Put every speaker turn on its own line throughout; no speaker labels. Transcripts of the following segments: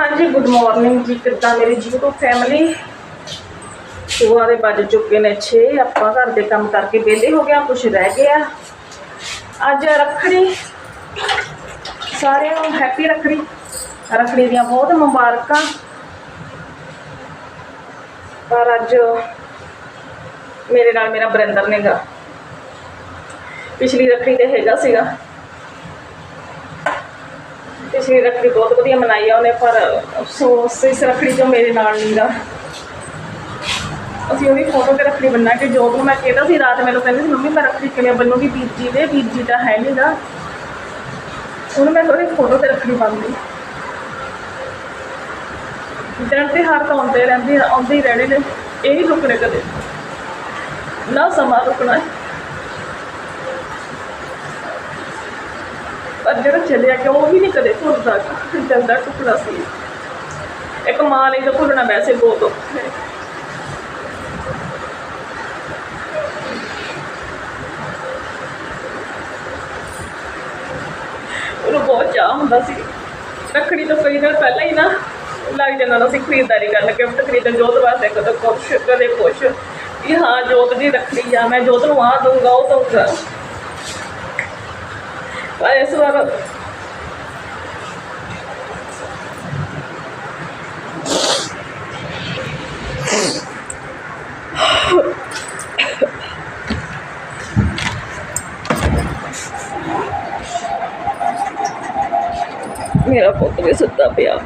ਹਾਂਜੀ good morning ਜੀ, ਕਿੱਦਾਂ ਮੇਰੀ YouTube ਫੈਮਿਲੀ ਸੁਬਾਹ ਦੇ ਵੱਜ ਚੁੱਕੇ ਨੇ 6 ਆਪਾਂ ਘਰ ਦੇ ਕੰਮ ਕਰਕੇ ਵਿਹਲੇ ਹੋ ਗਿਆ ਕੁਝ ਰਹਿ ਗਿਆ। ਅੱਜ ਰੱਖੜੀ, ਸਾਰਿਆਂ ਨੂੰ ਹੈਪੀ ਰੱਖੜੀ। ਰੱਖੜੀ ਦੀਆਂ ਬਹੁਤ ਮੁਬਾਰਕਾਂ। ਪਰ ਅੱਜ ਮੇਰੇ ਨਾਲ ਮੇਰਾ ਬਰਿੰਦਰ ਨੇਗਾ। ਪਿਛਲੀ ਰੱਖੜੀ ਤੇ ਹੈਗਾ ਸੀਗਾ। ਪਿਛਲੀ ਰੱਖੜੀ ਬਹੁਤ ਵਧੀਆ ਮਨਾਈ ਆ ਉਹਨੇ, ਪਰ ਅਫਸੋਸ ਇਸ ਰੱਖੜੀ ਤੋਂ ਮੇਰੇ ਨਾਲ ਨਹੀਂ ਗਾ ਅਸੀਂ ਉਹਦੀ ਫੋਟੋ ਤੇ ਰੱਖੜੀ ਬੰਨਾ ਕੇ ਜੋਬ ਨੂੰ ਮੈਂ ਕਹਿੰਦਾ ਸੀ, ਰਾਤ ਮੈਨੂੰ ਕਹਿੰਦੀ ਸੀ, ਮੰਮੀ, ਮੈਂ ਰੱਖੜੀ ਕਿਵੇਂ ਬੰਨੂਗੀ? ਬੀਜੀ ਜੀ ਦੇ ਵੀਰ ਤਾਂ ਹੈ ਨਹੀਂ ਗਾ ਉਹਨੂੰ ਮੈਂ ਉਹਦੀ ਫੋਟੋ ਤੇ ਰੱਖੜੀ ਬੰਨਦੀ। ਦਿਨ ਤੇ ਹਰ ਤਾਂ ਆਉਂਦੇ ਰਹਿੰਦੇ ਆਉਂਦੇ ਹੀ ਰਹਿਣੇ ਨੇ, ਇਹੀ ਰੁਕਣੇ ਕਦੇ। ਨਾ ਸਮਾਂ ਰੁਕਣਾ। ਪਰ ਜਿਹੜਾ ਚੱਲਿਆ ਕਿ ਉਹ ਵੀ ਨਹੀਂ ਕਦੇ ਭੁੱਲਦਾ ਜਲਦਾ ਟੁਕੜਾ ਸੀ। ਇੱਕ ਮਾਂ ਲਈ ਤਾਂ ਭੁੱਲਣਾ ਵੈਸੇ ਬਹੁਤ ਔਖਾ ਹੈ। ਉਹਨੂੰ ਬਹੁਤ ਚਾਹ ਹੁੰਦਾ ਸੀ। ਰੱਖੜੀ ਤੋਂ ਕਈ ਦਿਨ ਪਹਿਲਾਂ ਹੀ ਨਾ, ਲੱਗ ਜਾਂਦਾ ਨਾ ਸੀ ਖਰੀਦਦਾਰੀ ਕਰਨ, ਗਿਫਟ ਖਰੀਦਣ, ਜੋਤ ਵਾਸਤੇ ਕਦੋਂ ਕੁਛ, ਕਦੇ ਕੁਛ। ਵੀ ਹਾਂ, ਜੋਤ ਦੀ ਰੱਖੜੀ ਆ, ਮੈਂ ਜੋਤ ਨੂੰ ਆਹ ਦਊਂਗਾ, ਉਹ ਦਊਂਗਾ। Ai, se Mira, poco de eso todavía.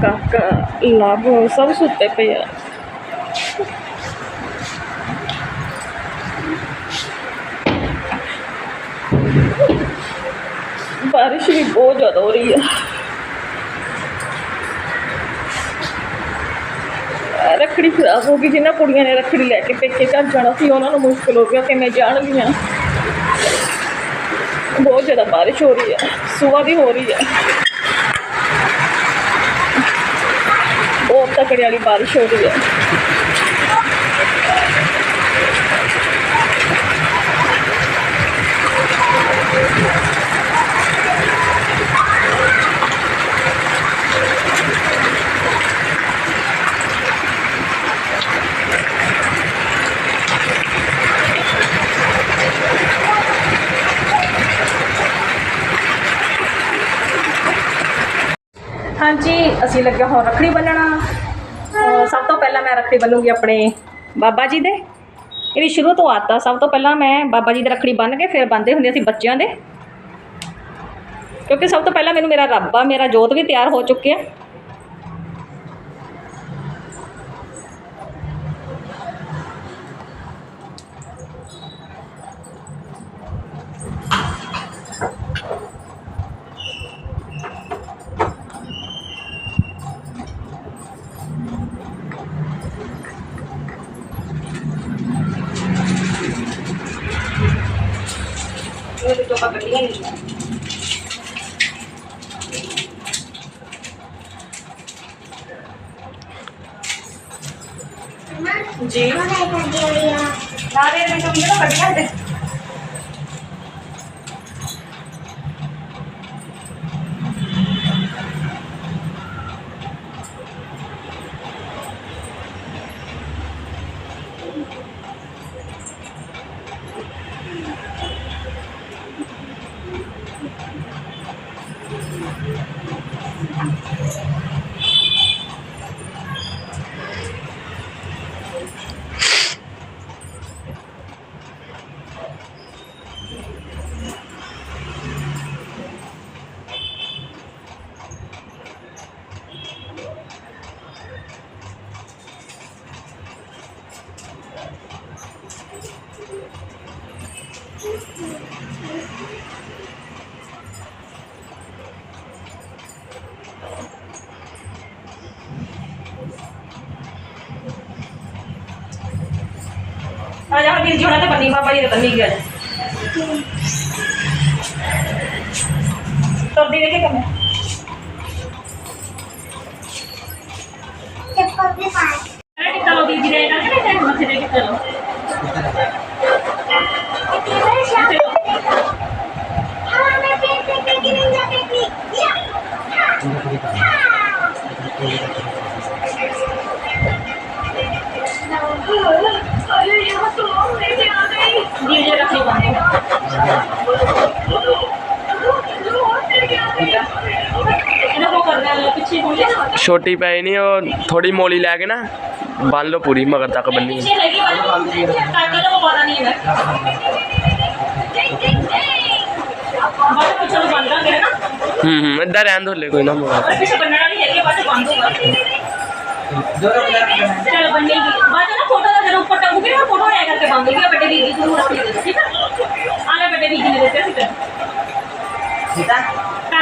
Caca, la voz, ¿sabes usted, pillas? ਸੁੱਤੇ ਪਏ ਆ ਬਾਰਿਸ਼ ਵੀ ਬਹੁਤ ਜ਼ਿਆਦਾ ਹੋ ਰਹੀ ਹੈ। ਰੱਖੜੀ ਖਰਾਬ ਹੋ ਗਈ, ਜਿਨ੍ਹਾਂ ਕੁੜੀਆਂ ਨੇ ਰੱਖੜੀ ਲੈ ਕੇ ਪੇਕੇ ਘਰ ਜਾਣਾ ਸੀ, ਉਹਨਾਂ ਨੂੰ ਮੁਸ਼ਕਲ ਹੋ ਗਿਆ ਕਿ ਮੈਂ ਜਾਣਗੀਆਂ ਬਹੁਤ ਜ਼ਿਆਦਾ ਬਾਰਿਸ਼ ਹੋ ਰਹੀ ਹੈ ਸੁਬਾਹ ਦੀ ਹੋ ਰਹੀ ਹੈ। ਬਹੁਤ ਤਕੜੀ ਵਾਲੀ ਬਾਰਿਸ਼ ਹੋ ਰਹੀ ਹੈ। ਹਾਂਜੀ, ਅਸੀਂ ਲੱਗਿਆ ਹੁਣ ਰੱਖੜੀ ਬੰਨਣਾ। ਸਭ ਤੋਂ ਪਹਿਲਾਂ ਮੈਂ ਰੱਖੜੀ ਬੰਨੂਗੀ ਆਪਣੇ ਬਾਬਾ ਜੀ ਦੇ। ਇਹ ਵੀ ਸ਼ੁਰੂ ਤੋਂ ਆਤਾ ਸਭ ਤੋਂ ਪਹਿਲਾਂ ਮੈਂ ਬਾਬਾ ਜੀ ਦੇ ਰੱਖੜੀ ਬੰਨ ਕੇ ਫਿਰ ਬੰਨਦੇ ਹੁੰਦੇ ਸੀ ਬੱਚਿਆਂ ਦੇ। ਕਿਉਂਕਿ ਸਭ ਤੋਂ ਪਹਿਲਾਂ ਮੈਨੂੰ ਮੇਰਾ ਰੱਬ ਆ, ਮੇਰਾ ਜੋਤ ਵੀ ਤਿਆਰ ਹੋ ਚੁੱਕਿਆ। हाँ, हाँ, हाँ, तो पकड़ लिया नहीं जी नारे में तो मुझे बढ़िया है। आ जाओ दिल जोड़ा तो पन्नी पापा ये तो पन्नी गया तो दीदी के कमरे चप्पल के पास अरे निकालो
दीदी रे ना करे मत रे निकालो ਛੋਟੀ ਪੈ ਨਹੀਂ ਉਹ ਥੋੜੀ ਮੋਲੀ ਲੈ ਕੇ ਨਾ ਬੰਨ ਲਓ ਪੂਰੀ ਮਗਰ ਤੱਕ ਬੰਨੀ ਹੂੰ ਹੂੰ ਇਦਾਂ ਰਹਿਣ ਦੋ ਲੈ ਕੋਈ ਨਾ ਮਗਰ
ਪਿੱਛੇ ਬੰਨਣਾ ਵੀ
ਹੈਗੇ ਬਸ ਬੰਦ
ਹੋਗਾ ਚਲ ਬੰਨੀ ਬਾਅਦ ਨਾ
ਫੋਟੋ ਦਾ
ਜਰ ਉੱਪਰ ਟੰਗੂਗੇ ਨਾ ਫੋਟੋ ਲੈ ਕਰਕੇ ਬੰਦ ਹੋਗੀ ਬੇਟੇ ਦੀਦੀ ਨੂੰ ਰੱਖ ਲਈ ਠੀਕ ਆ ਆਲੇ ਬੇਟੇ ਦੀਦੀ ਨੇ ਦਿੱਤੇ ਸੀ ਤੇ ਠੀਕ ਆ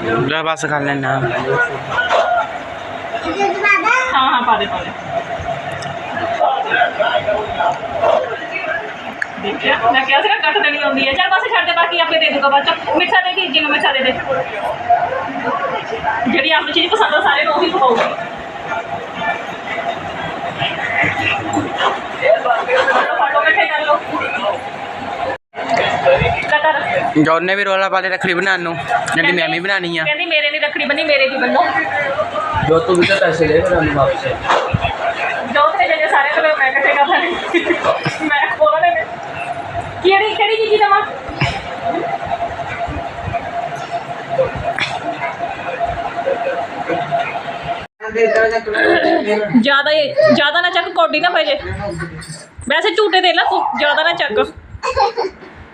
डरबा से खा लेना हाँ। हाँ पारे पारे देखिए, मैं क्या से कट देनी होती है चल बस छड़ दे, बाकी आपके दे दूँगा बच्चों मिठा दे कि जिन्हों मिठा दे दे। जी आपको चीज़ पसंद है, सारे मैं वही पकाऊँगी
ਜੌਨ ਨੇ ਵੀ ਰੋਲਾ ਪਾ ਰੱਖੜੀ ਬਣਾਉਣ ਨੂੰ ਜਿਹੜੀ ਮੈਂ ਵੀ ਬਣਾਣੀ ਆ।
ਕਹਿੰਦੀ ਮੇਰੇ ਨਹੀਂ ਰੱਖੜੀ ਬਣੀ ਮੇਰੇ ਵੀ ਬੰਨੋ।
ਜੋ ਤੂੰ ਵੀ ਤਾਂ ਪੈਸੇ ਦੇ ਫਿਰ ਉਹਨੂੰ ਵਾਪਸ
ਜੋ ਤੇ ਜਿਹੜੇ ਸਾਰੇ ਕੋਲ ਮੈਂ ਇਕੱਠੇ ਕਰ ਲੈਣੇ ਮੈਂ ਕੋਲ ਨੇ ਕਿਹੜੀ ਕਿਹੜੀ ਚੀਜ਼ ਦਵਾਂ
ਦੇ ਦੇ ਜਾ
ਜ਼ਿਆਦਾ ਜ਼ਿਆਦਾ ਨਾ ਚੱਕ ਕੋਡੀ ਨਾ ਪੈ ਜੇ। ਵੈਸੇ ਝੂਟੇ ਦੇ ਲੈ ਤੂੰ ਜ਼ਿਆਦਾ ਨਾ ਚੱਕ।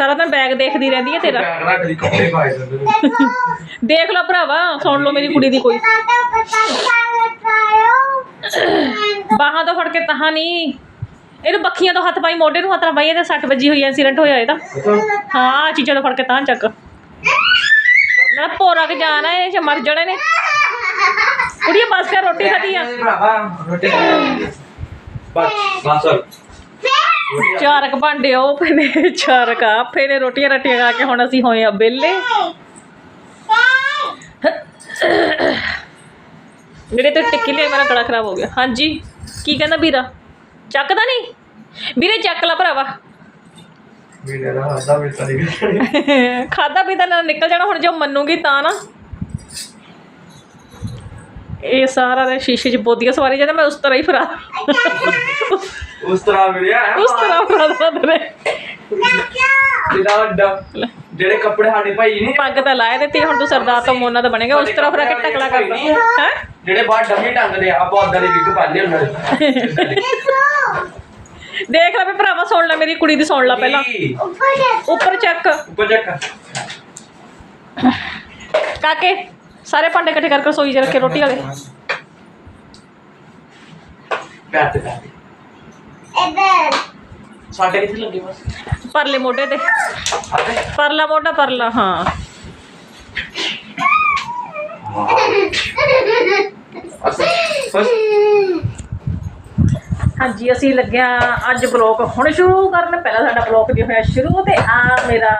ਸਾਰਾ ਦਿਨ ਬੈਗ ਦੇਖਦੀ ਰਹਿੰਦੀ ਹੈ ਤੇਰਾ।
ਬੈਗ ਰੱਖ ਦੀ ਕੱਪੜੇ ਪਾਏ ਜਾਂਦੇ
ਦੇਖ ਲਓ ਭਰਾਵਾ ਸੁਣ ਲਓ ਮੇਰੀ ਕੁੜੀ ਦੀ ਕੋਈ। ਬਾਹਾਂ ਤੋਂ ਫੜ ਕੇ ਤਹਾਂ ਨਹੀਂ। ਇਹਨੂੰ ਬੱਖੀਆਂ ਤੋਂ ਹੱਥ ਪਾਈ ਮੋਢੇ ਨੂੰ ਹੱਥ ਨਾਲ ਪਾਈ ਇਹਦੇ ਸੱਟ ਵੱਜੀ ਹੋਈ ਐਕਸੀਡੈਂਟ ਹੋਇਆ ਇਹਦਾ। ਹਾਂ ਆਹ ਚੀਜ਼ਾਂ ਤੋਂ ਫੜ ਕੇ ਤਾਂ ਚੱਕ। ਨਾ ਪੋਰਾ ਕੇ ਜਾਣਾ ਇਹ ਮਰ ਜਾਣੇ ਨੇ। ਕੁੜੀਏ ਬਸ ਕਰ ਰੋਟੀ ਖਾਦੀ ਆ।
ਭਰਾਵਾ ਰੋਟੀ ਬਸ ਬਸ।
ਚਾਰਕ ਭਾਂਡੇ ਉਹ ਪਏ ਨੇ ਚਾਰਕ ਆ। ਪਏ ਨੇ ਰੋਟੀਆਂ ਰੱਟੀਆਂ ਖਾ ਕੇ ਹੁਣ ਅਸੀਂ ਹੋਏ ਆ ਬੇਲੇ ਮੇਰੇ ਤੇ ਟਿੱਕੀ ਲਈ ਮੇਰਾ ਗਲਾ ਖਰਾਬ ਹੋ ਗਿਆ। ਹਾਂਜੀ ਕੀ ਕਹਿੰਦਾ ਵੀਰਾ? ਚੱਕਦਾ ਨਹੀਂ? ਵੀਰੇ ਚੱਕ ਲੈ ਭਰਾਵਾ। ਖਾਦਾ ਪੀਤਾ ਨਾ ਨਿਕਲ ਜਾਣਾ ਹੁਣ ਜੋ ਮੰਨੂਗੀ ਤਾਂ ਨਾ। ਇਹ ਸਾਰਾ ਦੇ ਸ਼ੀਸ਼ੇ 'ਚ ਬੋਦੀਆਂ ਸਵਾਰੀ ਜਾਂਦਾ ਮੈਂ ਉਸ ਤਰ੍ਹਾਂ ਹੀ ਫਰਾ
ਉਸ ਤਰ੍ਹਾਂ ਮਿਲਿਆ ਹੈ
ਉਸ ਤਰ੍ਹਾਂ ਫਰਾ ਦਿੰਦੇ
ਜਿਹੜਾ ਵੱਡਾ ਜਿਹੜੇ ਕੱਪੜੇ ਸਾਡੇ ਭਾਈ ਨੇ
ਪੱਗ ਤਾਂ ਲਾਏ ਦਿੱਤੀ ਹੁਣ ਤੂੰ ਸਰਦਾਰ ਤੋਂ ਮੋਨਾ ਦਾ ਬਣੇਗਾ ਉਸ ਤਰ੍ਹਾਂ ਫਰਾ ਕੇ ਟਕਲਾ ਕਰਦਾ ਹੈ
ਜਿਹੜੇ ਬਾਹਰ ਡੰਮੀ ਟੰਗਦੇ ਆ ਆਪਾਂ ਉਦਾਂ ਦੀ ਵਿਗ ਪਾਉਂਦੇ ਉਹਨਾਂ ਦੇ
ਦੇਖ ਲੈ ਵੀ ਭਰਾਵਾ ਸੁਣ ਲੈ ਮੇਰੀ ਕੁੜੀ ਦੀ ਸੁਣ ਲੈ ਪਹਿਲਾਂ ਉੱਪਰ ਚੱਕ
ਉੱਪਰ ਚੱਕ
ਕਾਕੇ ਸਾਰੇ ਭਾਂਡੇ ਇਕੱਠੇ ਕਰਕੇ ਰਸੋਈ 'ਚ ਰੱਖੇ ਰੋਟੀ ਵਾਲੇ
ਪੈਰ ਤੇ ਪੈਰ ਤੇ। ਸਾਡੇ ਕਿੱਥੇ ਲੱਗੇ ਬਸ
ਪਰਲੇ ਮੋਢੇ ਤੇ
ਆਤੇ
ਪਰਲਾ ਮੋਢਾ ਪਰਲਾ ਹਾਂ
ਅਸ ਫਸ
ਹਾਂਜੀ ਅਸੀਂ ਲੱਗਿਆ ਅੱਜ ਬਲੌਗ ਹੁਣ ਸ਼ੁਰੂ ਕਰਨ ਪਹਿਲਾਂ ਸਾਡਾ ਬਲੌਗ ਜੋ ਹੋਇਆ ਸ਼ੁਰੂ ਤੇ ਆ ਮੇਰਾ